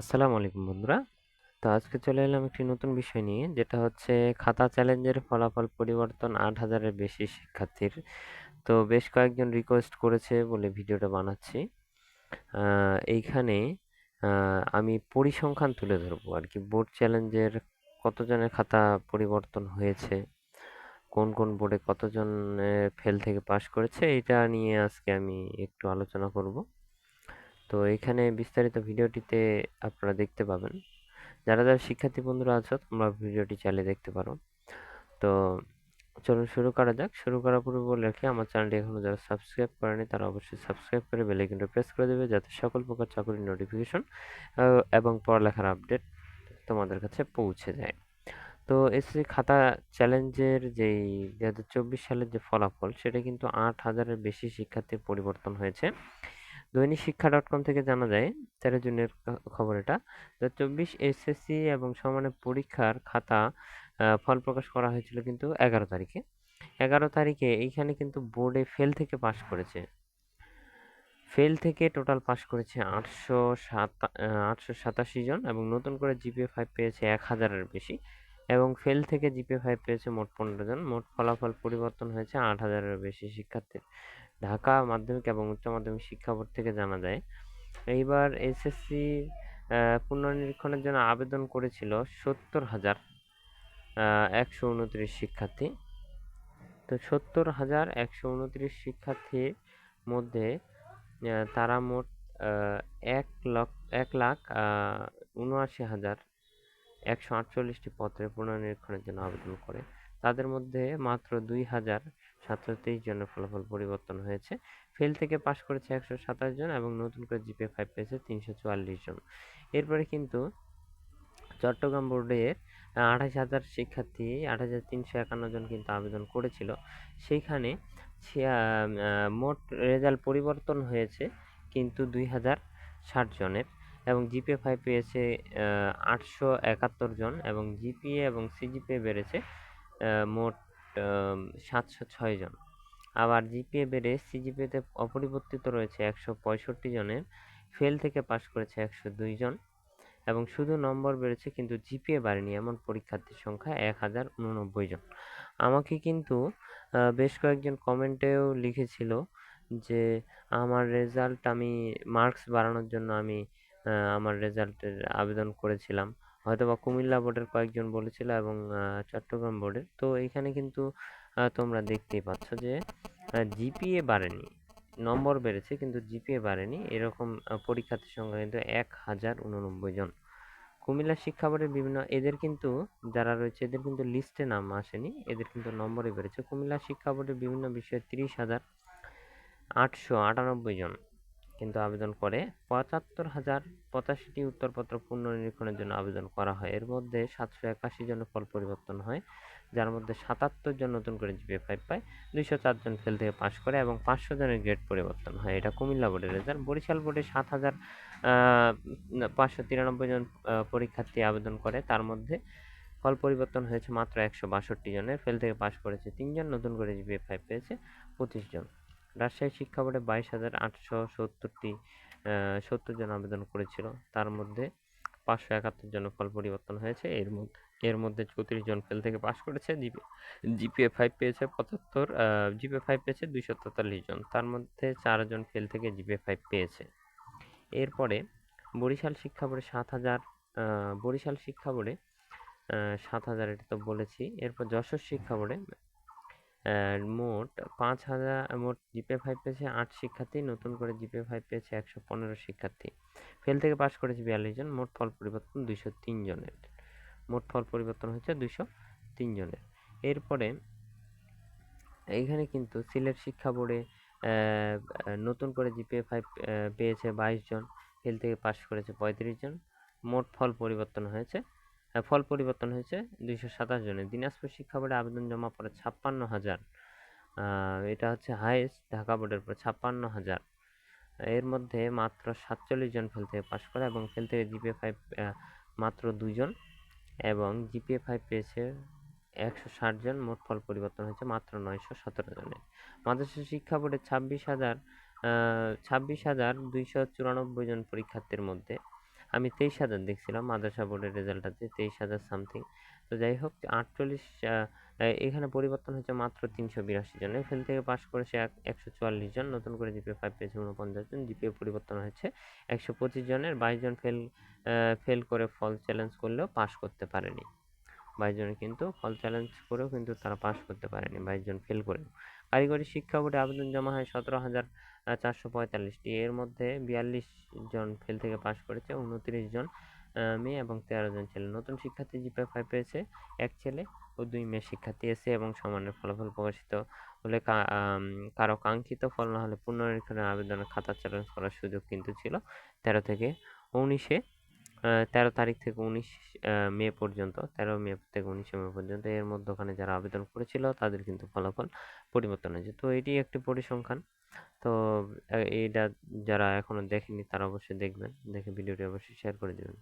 আসসালামু আলাইকুম বন্ধুরা। তো আজকে চলে এলাম একটি নতুন বিষয় নিয়ে, যেটা হচ্ছে খাতা চ্যালেঞ্জের ফলাফল পরিবর্তন আট হাজারের বেশি শিক্ষার্থীর। তো বেশ কয়েকজন রিকোয়েস্ট করেছে বলে ভিডিওটা বানাচ্ছি। এইখানে আমি পরিসংখ্যান তুলে ধরবো আর কি। বোর্ড চ্যালেঞ্জের কতজনের খাতা পরিবর্তন হয়েছে, কোন কোন বোর্ডে কতজন ফেল থেকে পাশ করেছে, এটা নিয়ে আজকে আমি একটু আলোচনা করব। তো এখানে বিস্তারিত ভিডিওটিতে আপনারা দেখতে পাবেন। যারা যারা শিক্ষার্থী বন্ধুরা আছো, তোমরা ভিডিওটি চালিয়ে দেখতে পারো। তো চলুন শুরু করা যাক। শুরু করার পূর্বে বলে রাখি, আমার চ্যানেলটি এখনও যারা সাবস্ক্রাইব করেনি, তারা অবশ্যই সাবস্ক্রাইব করে বেল আইকনটা প্রেস করে দেবে, যাতে সকল প্রকার চাকরির নোটিফিকেশন এবং পড়ালেখার আপডেট তোমাদের কাছে পৌঁছে যায়। তো এসএসসি খাতা চ্যালেঞ্জের যেই দু হাজার চব্বিশ সালের যে ফলাফল, সেটা কিন্তু আট হাজারের বেশি শিক্ষার্থীর পরিবর্তন হয়েছে। দৈনিক শিক্ষা ডট কম থেকে জানা যায়, তেরো জুনের খবর এটা দু চব্বিশ এসএসসি এবং সমানের পরীক্ষার খাতা ফল প্রকাশ করা হয়েছিল কিন্তু এগারো তারিখে। এগারো তারিখে এইখানে কিন্তু বোর্ডে ফেল থেকে পাশ করেছে। ফেল থেকে টোটাল পাশ করেছে আটশো সাত আটশো সাতাশি জন এবং নতুন করে জিপিএ ফাইভ পেয়েছে এক হাজারের বেশি এবং ফেল থেকে জিপিএ ফাইভ পেয়েছে মোট পনেরো জন। মোট ফলাফল পরিবর্তন হয়েছে আট হাজারের বেশি শিক্ষার্থীর। ঢাকা মাধ্যমিক এবং উচ্চ মাধ্যমিক শিক্ষা বোর্ড থেকে জানা যায়, এইবার এসএসসি পুনর্নিরীক্ষণের জন্য আবেদন করেছিল সত্তর হাজার একশো উনত্রিশ শিক্ষার্থী। তো সত্তর হাজার একশো উনত্রিশ শিক্ষার্থীর মধ্যে তারা মোট এক লক্ষ, এক লাখ উনআশি হাজার একশো আটচল্লিশটি পত্রে পুনর্নিরীক্ষণের জন্য আবেদন করে। তাদের মধ্যে মাত্র দুই হাজার সাতশো তেইশ জনের ফলাফল পরিবর্তন হয়েছে। ফেল থেকে পাশ করেছে একশো সাতাশ জন এবং নতুন করে জিপে ফাইভ পেয়েছে তিনশো চুয়াল্লিশ জন। এরপরে কিন্তু চট্টগ্রাম বোর্ডের আঠাশ হাজার শিক্ষার্থী আট হাজার তিনশো একান্ন জন কিন্তু আবেদন করেছিল। সেইখানে মোট রেজাল্ট পরিবর্তন হয়েছে কিন্তু দুই হাজার ষাট জনের এবং জিপিএ ফাইভ পেয়েছে আটশো একাত্তর জন এবং জিপিএ এবং সিজিপিএ বেড়েছে মোট সাতশো ছয় জন। আবার জিপিএ বেড়ে সিজিপিএতে অপরিবর্তিত রয়েছে একশো পঁয়ষট্টি জনের ফেল থেকে পাশ করেছে একশো দুই জন। এবং শুধু নম্বর বেড়েছে কিন্তু জিপিএ বাড়েনি এমন পরীক্ষার্থীর সংখ্যা এক হাজার উননব্বই জন। আমাকে কিন্তু বেশ কয়েকজন কমেন্টেও লিখেছিল যে, আমার রেজাল্ট আমি, মার্কস বাড়ানোর জন্য আমি আমার রেজাল্টের আবেদন করেছিলাম। হয়তো বা কুমিল্লা বোর্ডের কয়েকজন বলেছিল এবং চট্টগ্রাম বোর্ডের তো এখানে কিন্তু তোমরা দেখতেই পাচ্ছ যে জিপিএ বাড়েনি। নম্বর বেড়েছে কিন্তু জিপিএ বাড়েনি। এরকম পরীক্ষার্থীর সংখ্যা কিন্তু এক হাজার উননব্বই জন। কুমিল্লা শিক্ষা বোর্ডের বিভিন্ন, এদের কিন্তু যারা রয়েছে, এদের কিন্তু লিস্টে নাম আসেনি। এদের কিন্তু নম্বরে বেড়েছে। কুমিল্লা শিক্ষা বোর্ডের বিভিন্ন বিষয়ে তিরিশ হাজার আটশো আটানব্বই জন। কিন্তু আবেদন করে। পঁচাত্তর হাজার পঁচাশিটি উত্তরপত্র পুনর্নিরীক্ষণের জন্য আবেদন করা হয়। এর মধ্যে সাতশো একাশি জনের ফল পরিবর্তন হয়, যার মধ্যে সাতাত্তর জন নতুন করে জিপিএ ফাইভ পায়, দুইশো চারজন ফেল থেকে পাশ করে এবং পাঁচশো জনের গ্রেড পরিবর্তন হয়। এটা কুমিল্লা বোর্ডের রেজাল্ট বরিশাল বোর্ডে সাত হাজার পাঁচশো তিরানব্বই জন পরীক্ষার্থী আবেদন করে। তার মধ্যে ফল পরিবর্তন হয়েছে মাত্র একশো বাষট্টি জনের ফেল থেকে পাশ করেছে তিনজন নতুন করে জিপিএ ফাইভ পেয়েছে পঁচিশ জন। রাজশাহী শিক্ষা বোর্ডে বাইশ হাজার আটশো সত্তরটি সত্তর জন আবেদন করেছিল। তার মধ্যে পাঁচশো একাত্তর জন ফল পরিবর্তন হয়েছে। এর মধ্যে এর মধ্যে চৌত্রিশ জন ফেল থেকে পাশ করেছে। জিপি, জিপিএ ফাইভ পেয়েছে পঁচাত্তর জিপিএ ফাইভ পেয়েছে দুইশো তেতাল্লিশ জন। তার মধ্যে চারজন ফেল থেকে জিপিএ ফাইভ পেয়েছে। এরপরে বরিশাল শিক্ষা বোর্ডে সাত হাজার বরিশাল শিক্ষা বোর্ডে সাত হাজার এটা তো বলেছি। এরপর যশোর শিক্ষা বোর্ডে মোট পাঁচ হাজার, মোট জিপে ফাইভ পেয়েছে আট শিক্ষার্থী, নতুন করে জিপে ফাইভ পেয়েছে একশো পনেরো শিক্ষার্থী। ফেল থেকে পাশ করেছে বিয়াল্লিশ জন, মোট ফল পরিবর্তন দুইশো তিন জনের। মোট ফল পরিবর্তন হচ্ছে দুইশো তিন জনের। এরপরে এইখানে কিন্তু সিলেট শিক্ষা বোর্ডে নতুন করে জিপিএ ফাইভ পেয়েছে বাইশ জন, ফেল থেকে পাশ করেছে পঁয়ত্রিশ জন, মোট ফল পরিবর্তন হয়েছে ফল পরিবর্তন হয়েছে দুইশো সাতাশ জনের দিনাজপুর শিক্ষা বোর্ডে আবেদন জমা পড়ে ছাপ্পান্ন হাজার। এটা হচ্ছে হাইয়েস্ট ঢাকা বোর্ডের পর ছাপ্পান্ন হাজার। এর মধ্যে মাত্র সাতচল্লিশ জন ফেল থেকে পাশ করে এবং ফেল থেকে জিপিএ ফাইভ মাত্র দুজন এবং জিপিএ ফাইভ পেয়েছে একশো ষাট জন। মোট ফল পরিবর্তন হয়েছে মাত্র নয়শো সতেরো জনের। মাদ্রাসা শিক্ষা বোর্ডে ছাব্বিশ হাজার ছাব্বিশ হাজার দুইশো চুরানব্বই জন পরীক্ষার্থীর মধ্যে আমি তেইশ হাজার দেখছিলাম, মাদ্রাসা বোর্ডের রেজাল্টটাতে তেইশ হাজার সামথিং তো যাই হোক, আটচল্লিশ এখানে পরিবর্তন হচ্ছে মাত্র তিনশো বিরাশি জন। ফেল থেকে পাস করেছে এক, একশো চুয়াল্লিশ জন, নতুন করে জিপিএ ফাইভ পেয়েছে উনপঞ্চাশ জন জিপিএ পরিবর্তন হয়েছে একশো পঁচিশ জনের। বাইশ জন ফেল ফেল করে ফল চ্যালেঞ্জ করলেও পাস করতে পারেনি। বাইশ জন কিন্তু ফল চ্যালেঞ্জ করেও কিন্তু তারা পাস করতে পারেনি বাইশ জন ফেল করে কারিগরি শিক্ষা বোর্ডে আবেদন জমা হয় সতেরো হাজার চারশো পঁয়তাল্লিশটি। এর মধ্যে বিয়াল্লিশ জন ফেল থেকে পাস করেছে উনত্রিশ জন মেয়ে এবং তেরো জন ছেলে। নতুন শিক্ষার্থী জিপে ফাইভ পেয়েছে, এক ছেলে ও দুই মেয়ে শিক্ষার্থী এসে এবং সমানের ফলাফল প্রকাশিত হলে কারও কাঙ্ক্ষিত ফল না হলে পুনরীক্ষণের আবেদনের খাতা চ্যালেঞ্জ করার সুযোগ কিন্তু ছিল। তেরো থেকে উনিশে তেরো তারিখ থেকে উনিশ মে পর্যন্ত, তেরো মে থেকে উনিশে মে পর্যন্ত এর মধ্যখানে যারা আবেদন করেছিল তাদের কিন্তু ফলাফল পরিবর্তন হয়েছে। তো এটি একটি পরিসংখ্যান। তো এইটা যারা এখনও দেখেনি তারা অবশ্যই দেখবেন। দেখে ভিডিওটি অবশ্যই শেয়ার করে দেবেন।